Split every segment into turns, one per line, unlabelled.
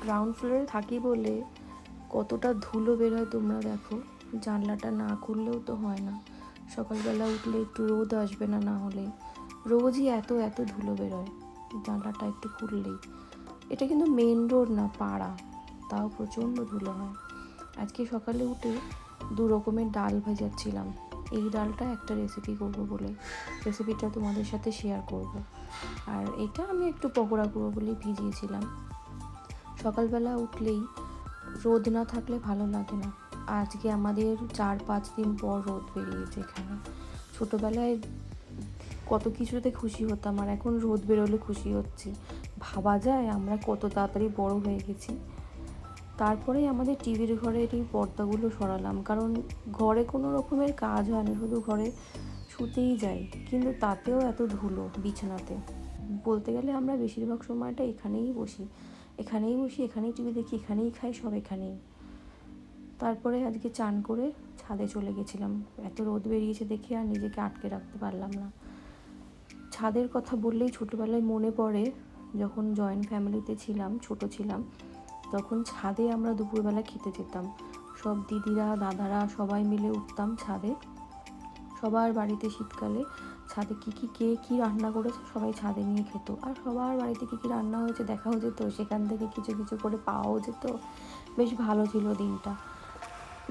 Ground ফ্লোরে থাকি বলে কতটা ধুলো বেরোয় তোমরা দেখো। জানলাটা না খুললেও তো হয় না। সকালবেলা উঠলে একটু রোদ আসবে না না হলে। রোজই এত এত ধুলো বেরোয় জানলাটা একটু খুললেই। এটা কিন্তু মেন রোড না, পাড়া। তাও প্রচণ্ড ধুলো হয়। আজকে সকালে উঠে দু রকমের ডাল ভাজাচ্ছিলাম। এই ডালটা একটা রেসিপি করব বলে। রেসিপিটা তোমাদের সাথে শেয়ার করব। আর এটা আমি একটু পকোড়া করব বলেই ভিজিয়েছিলাম। সকালবেলা উঠলেই রোদ না থাকলে ভালো লাগে না। আজকে আমাদের চার পাঁচ দিন পর রোদ বেরিয়েছে এখানে। ছোটোবেলায় কত কিছুতে খুশি হতাম আর এখন রোদ বেরোলে খুশি হচ্ছি। ভাবা যায় আমরা কত তাড়াতাড়ি বড় হয়ে গেছি। তারপরেই আমাদের টিভির ঘরের এই পর্দাগুলো সরালাম। কারণ ঘরে কোনো রকমের কাজ হয় না, শুধু ঘরে শুতেই যাই। কিন্তু তাতেও এত ধুলো বিছানাতে। বলতে গেলে আমরা বেশিরভাগ সময়টা এখানেই বসি। এখানেই বসি, এখানেই টিভি দেখি, এখানেই খাই, সব এখানেই। তারপরে আজকে চান করে ছাদে চলে গেছিলাম। এত রোদ বেরিয়েছে দেখে আর নিজেকে আটকে রাখতে পারলাম না। ছাদের কথা বললেই ছোটোবেলায় মনে পড়ে, যখন জয়েন্ট ফ্যামিলিতে ছিলাম, ছোট ছিলাম, তখন ছাদে আমরা দুপুরবেলা খেতে যেতাম। সব দিদিরা, দাদারা সবাই মিলে উঠতাম ছাদে। সবার বাড়িতে শীতকালে ছাদে কী কী কে কী রান্না করেছে সবাই ছাদে নিয়ে খেত। আর সবার বাড়িতে কী কী রান্না হয়েছে দেখাও যেত, সেখান থেকে কিছু কিছু করে পাওয়াও যেত। বেশ ভালো ছিল দিনটা।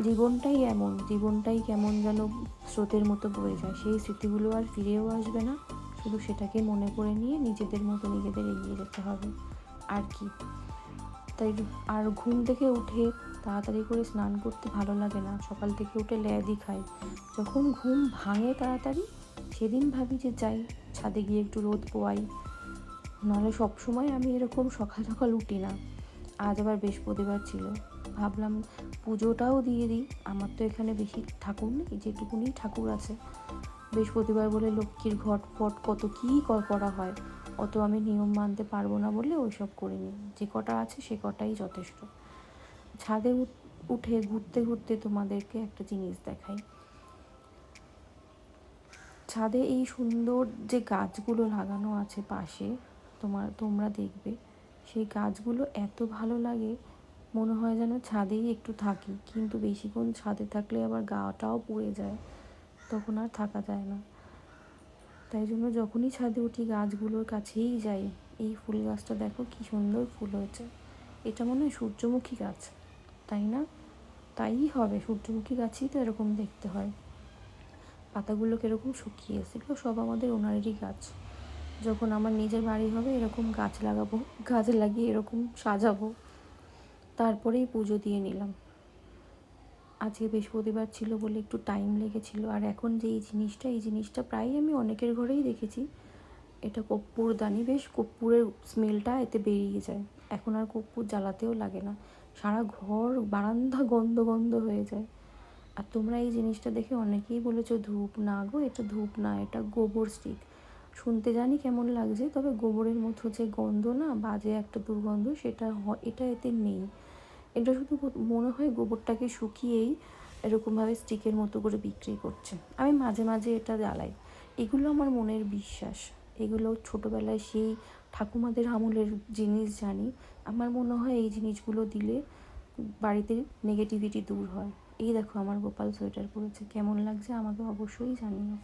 জীবনটাই এমন, জীবনটাই কেমন যেন স্রোতের মতো বয়ে যায়। সেই স্মৃতিগুলো আর ফিরেও আসবে না। শুধু সেটাকে মনে করে নিয়ে নিজেদের মতো নিজেদের এগিয়ে যেতে হবে। আর কি? তাই আর ঘুম থেকে উঠে তাড়াতাড়ি করে স্নান করতে ভালো লাগে না। সকাল থেকে উঠে ল্যাদি খাই যখন ঘুম ভাঙে তাড়াতাড়ি, সেদিন ভাবি যে যাই, ছাদে গিয়ে একটু রোদ পোয়াই। নাহলে সবসময় আমি এরকম সকাল সকাল উঠি না। আজ আবার বৃহস্পতিবার ছিল। ভাবলাম পুজোটাও দিয়ে দিই। আমার তো এখানে বেশি ঠাকুর নেই, যেটুকুনি ঠাকুর আছে। বৃহস্পতিবার বলে লক্ষ্মীর ঘট ফট কত কী করা হয়। অত আমি নিয়ম মানতে পারব না বলে ওইসব করিনি। যে কটা আছে সে কটাই যথেষ্ট। ছাদে উঠ- ঘুরতে ঘুরতে তোমাদেরকে একটা জিনিস দেখাই। ছাদে এই সুন্দর যে গাছগুলো লাগানো আছে পাশে, তোমার, তোমরা দেখবে, সেই গাছগুলো এত ভালো লাগে, মনে হয় যেন ছাদেই একটু থাকি। কিন্তু বেশিক্ষণ ছাদে থাকলে আবার গাটাও পুড়ে যায়, তখন আর থাকা যায় না। তাই জন্য যখনই ছাদে উঠি গাছগুলোর কাছেই যাই। এই ফুল গাছটা দেখো কি সুন্দর ফুল হয়েছে। এটা মনে হয় সূর্যমুখী গাছ, তাই না? তাই হবে, সূর্যমুখী গাছই তো এরকম দেখতে হয়। পাতাগুলো কীরকম শুকিয়ে এসেছিল সব আমাদের ওনারেরই গাছ। যখন আমার নিজের বাড়ি হবে এরকম গাছ লাগাবো, গাছ লাগিয়ে এরকম সাজাবো। তারপরেই পুজো দিয়ে নিলাম। আজকে বৃহস্পতিবার ছিল বলে একটু টাইম লেগেছিল। আর এখন যে এই জিনিসটা এই জিনিসটা প্রায়ই আমি অনেকের ঘরেই দেখেছি। এটা কর্পূরদানি বেশ কর্পূরের স্মেলটা এতে বেরিয়ে যায়। এখন আর কর্পূর জ্বালাতেও লাগে না। সারা ঘর, বারান্দা গন্ধ গন্ধ হয়ে যায়। আর তোমরা এই জিনিসটা দেখে অনেকেই বলেছ, ধূপ না গো, এটা ধূপ না, এটা গোবর স্টিক শুনতে জানি কেমন লাগছে, তবে গোবরের মতো যে গন্ধ না, বাজে একটা দুর্গন্ধ, সেটা এটা এতে নেই। এটা শুধু মনে হয় গোবরটাকে শুকিয়েই এরকমভাবে স্টিকের মতো করে বিক্রি করছে। আমি মাঝে মাঝে এটা জ্বালাই। এগুলো আমার মনের বিশ্বাস। এগুলো ছোটোবেলায় সেই ঠাকুমাদের আমলের জিনিস জানি। আমার মনে হয় এই জিনিসগুলো দিলে বাড়িতে নেগেটিভিটি দূর হয়। এই দেখো আমার গোপাল সোয়েটার পরেছে। কেমন লাগছে আমাকে অবশ্যই জানিও।